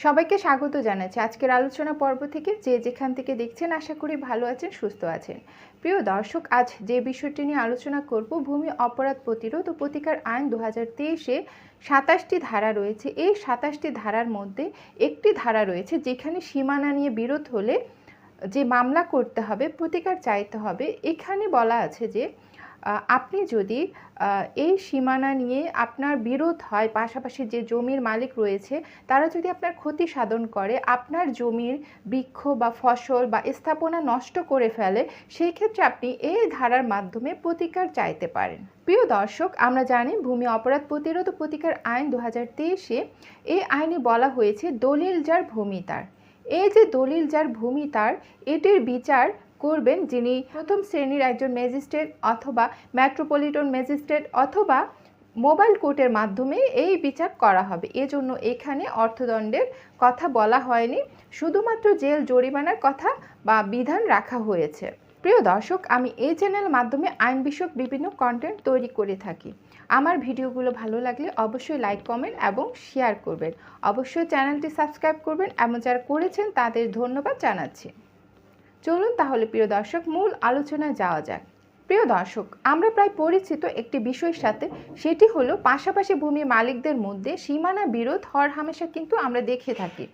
সবাইকে স্বাগত জানাচ্ছি। আজকের আলোচনা পর্ব থেকে যে যেখান থেকে দেখছেন আশা করি ভালো আছেন, সুস্থ আছেন। প্রিয় দর্শক, আজ যে বিষয়টি নিয়ে আলোচনা করব, ভূমি অপরাধ প্রতিরোধ ও প্রতিকার আইন দু হাজার তেইশে সাতাশটি ধারা রয়েছে। এই সাতাশটি ধারার মধ্যে একটি ধারা রয়েছে যেখানে সীমানা নিয়ে বিরোধ হলে যে মামলা করতে হবে, প্রতিকার চাইতে হবে। এখানে বলা আছে যে আপনি যদি এই সীমানা নিয়ে আপনার বিরোধ হয়, পাশাপাশি যে জমির মালিক রয়েছে, তারা যদি আপনার ক্ষতি সাধন করে, আপনার জমির বৃক্ষ বা ফসল বা স্থাপনা নষ্ট করে ফেলে, সেই ক্ষেত্রে আপনি এই ধারার মাধ্যমে প্রতিকার চাইতে পারেন। প্রিয় দর্শক, আমরা জানি ভূমি অপরাধ প্রতিরোধ প্রতিকার আইন দু হাজার এই আইনে বলা হয়েছে দলিল যার ভূমি তার। এই যে দলিল যার ভূমি তার, এটির বিচার করবেন যিনি প্রথম শ্রেণির একজন ম্যাজিস্ট্রেট অথবা মেট্রোপলিটন ম্যাজিস্ট্রেট অথবা মোবাইল কোর্টের মাধ্যমে এই বিচার করা হবে। এজন্য এখানে অর্থদণ্ডের কথা বলা হয়নি। শুধুমাত্র জেল জরিমানার কথা বা বিধান রাখা হয়েছে। প্রিয় দর্শক, আমি এই চ্যানেলের মাধ্যমে আইন বিষয়ক বিভিন্ন কন্টেন্ট তৈরি করে থাকি। আমার ভিডিওগুলো ভালো লাগলে অবশ্যই লাইক কমেন্ট এবং শেয়ার করবেন। অবশ্যই চ্যানেলটি সাবস্ক্রাইব করবেন। এবং যারা করেছেন তাদের ধন্যবাদ জানাচ্ছি। চলুন তাহলে প্রিয় দর্শক, মূল আলোচনায় যাওয়া যাক। প্রিয় দর্শক, আমরা প্রায় পরিচিত একটি বিষয়ের সাথে, সেটি হলো পাশাপাশি ভূমি মালিকদের মধ্যে সীমানা বিরোধ হর হামেশা কিন্তু আমরা দেখে থাকি।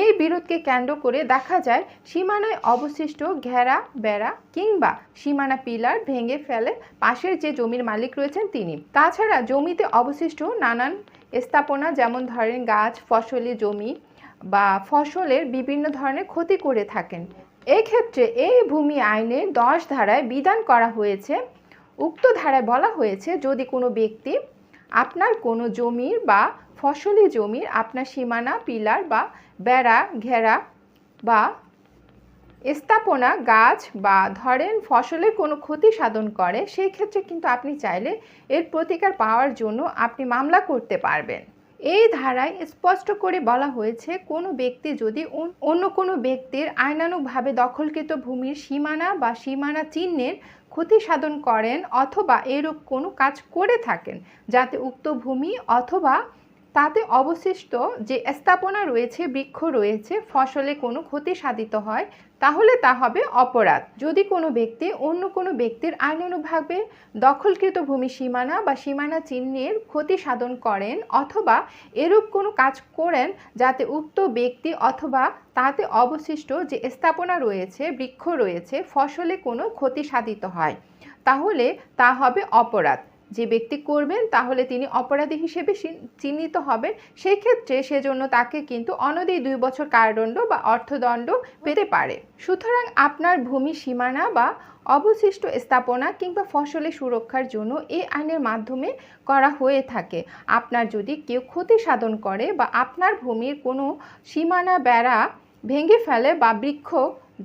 এই বিরোধকে কেন্দ্র করে দেখা যায়, সীমানায় অবশিষ্ট ঘেরা, বেড়া কিংবা সীমানা পিলার ভেঙে ফেলে পাশের যে জমির মালিক রয়েছেন তিনি। তাছাড়া জমিতে অবশিষ্ট নানান স্থাপনা, যেমন ধরেন গাছ, ফসলি জমি বা ফসলের বিভিন্ন ধরনের ক্ষতি করে থাকেন। এক্ষেত্রে এই ভূমি আইনের দশ ধারায় বিধান করা হয়েছে। উক্ত ধারায় বলা হয়েছে, যদি কোনো ব্যক্তি আপনার কোনো জমির বা ফসলি জমির আপনার সীমানা, পিলার বা বেড়া, ঘেরা বা স্থাপনা, গাছ বা ধরেন ফসলের কোনো ক্ষতি সাধন করে, সেই ক্ষেত্রে কিন্তু আপনি চাইলে এর প্রতিকার পাওয়ার জন্য আপনি মামলা করতে পারবেন। এই ধারায় স্পষ্ট করে বলা হয়েছে, কোনো ব্যক্তি যদি অন্য কোনো ব্যক্তির আইনানুগভাবে দখলকৃত ভূমির সীমানা বা সীমানা চিহ্নের ক্ষতি সাধন করেন অথবা এরূপ কোনো কাজ করে থাকেন, যাতে উক্ত ভূমি অথবা তাতে অবশিষ্ট যে স্থাপনা রয়েছে, বৃক্ষ রয়েছে, ফসলে কোনো ক্ষতি সাধিত হয়, তাহলে তা হবে অপরাধ। যদি কোনো ব্যক্তি অন্য কোনো ব্যক্তির আইনানুগভাবে দখলকৃত ভূমি সীমানা বা সীমানা চিহ্নের ক্ষতি সাধন করেন অথবা এরূপ কোনো কাজ করেন যাতে উক্ত ব্যক্তি অথবা তাতে অবশিষ্ট যে স্থাপনা রয়েছে, বৃক্ষ রয়েছে, ফসলে কোনো ক্ষতি সাধিত হয়, তাহলে তা হবে অপরাধ। যে ব্যক্তি করবেন, তাহলে তিনি অপরাধী হিসেবে চিহ্নিত হবেন। সেই ক্ষেত্রে সেজন্য তাকে কিন্তু অনদি দুই বছর কারাদণ্ড বা অর্থদণ্ড পেতে পারে। সুতরাং আপনার ভূমি সীমানা বা অবশিষ্ট স্থাপনা কিংবা ফসলের সুরক্ষার জন্য এই আইনের মাধ্যমে করা হয়ে থাকে। আপনার যদি কেউ ক্ষতি সাধন করে বা আপনার ভূমির কোনো সীমানা বেড়া ভেঙে ফেলে বা বৃক্ষ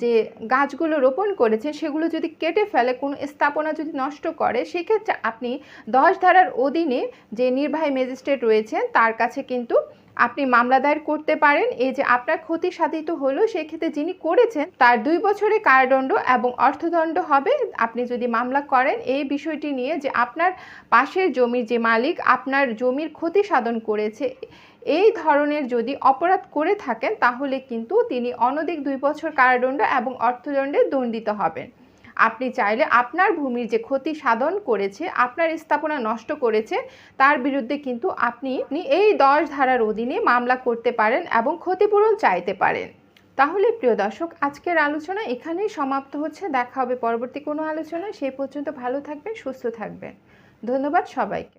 যে গাছগুলো রোপণ করেছে সেগুলো যদি কেটে ফেলে, কোনো স্থাপনা যদি নষ্ট করে, সেক্ষেত্রে আপনি দশ ধারার অধীনে যে নির্বাহী ম্যাজিস্ট্রেট রয়েছেন, তার কাছে কিন্তু আপনি মামলা দায়ের করতে পারেন। এই যে আপনার ক্ষতি সাধিত হলো, সেক্ষেত্রে যিনি করেছেন, তার দুই বছরে কারাদণ্ড এবং অর্থদণ্ড হবে। আপনি যদি মামলা করেন, এই বিষয়টি নিয়ে যে আপনার পাশের জমির যে মালিক, আপনার জমির ক্ষতি সাধন করেছে এই ধরনের যদি অপরাধ করে থাকেন, তাহলে কিন্তু তিনি অনধিক দুই বছর কারাদণ্ড এবং অর্থদণ্ডে দণ্ডিত হবেন। আপনি চাইলে আপনার ভূমির যে ক্ষতি সাধন করেছে, আপনার স্থাপনা নষ্ট করেছে, তার বিরুদ্ধে কিন্তু আপনি এই দশ ধারার অধীনে মামলা করতে পারেন এবং ক্ষতিপূরণ চাইতে পারেন। তাহলে প্রিয় দর্শক, আজকের আলোচনা এখানেই সমাপ্ত হচ্ছে। দেখা হবে পরবর্তী কোনো আলোচনায়। সেই পর্যন্ত ভালো থাকবেন, সুস্থ থাকবেন। ধন্যবাদ সবাইকে।